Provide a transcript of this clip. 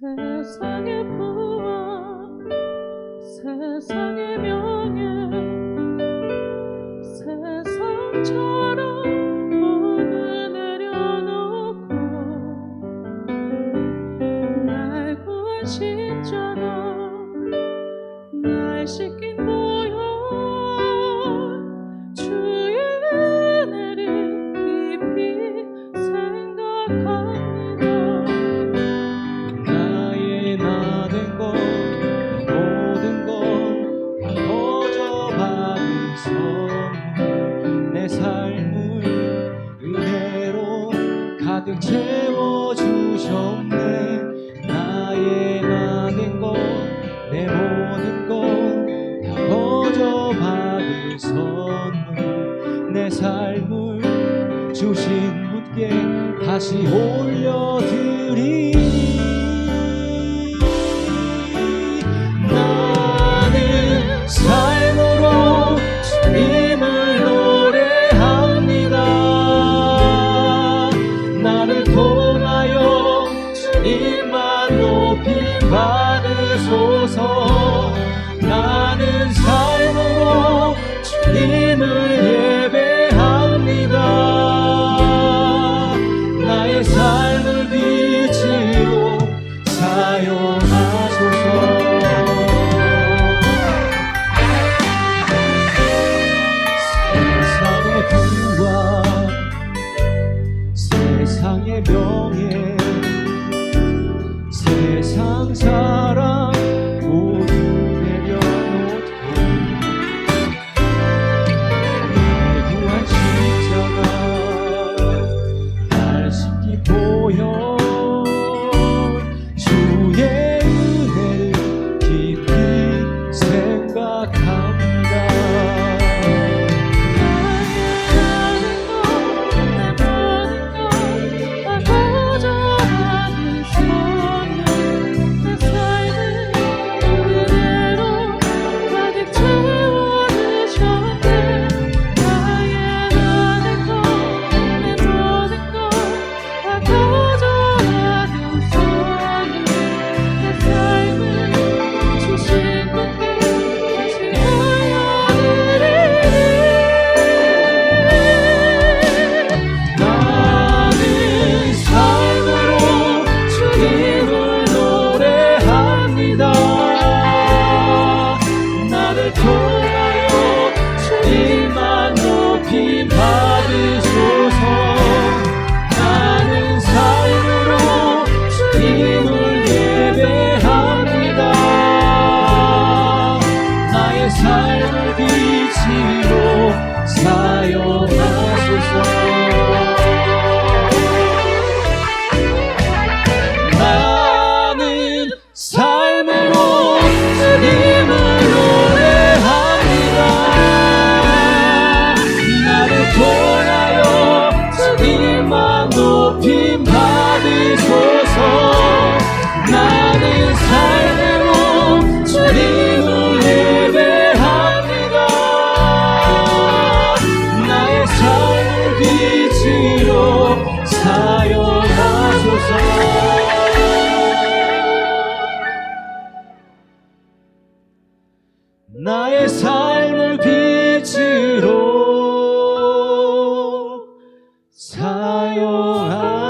세상의 부와 세상의 명예 세상처럼 모두 내려놓고 날 구하시잖아 날 씻긴 분 내 모든 것, 다 거저받은 선물, 내 삶을 은혜로 가득 채워주셨네. 나의 많은 것, 내 모든 것, 다 거저받은 선물, 내 삶을 주신 분께 다시 올려드리니 나의 삶을 빛으로 사용하 나의 삶을 빛으로 사용하소서.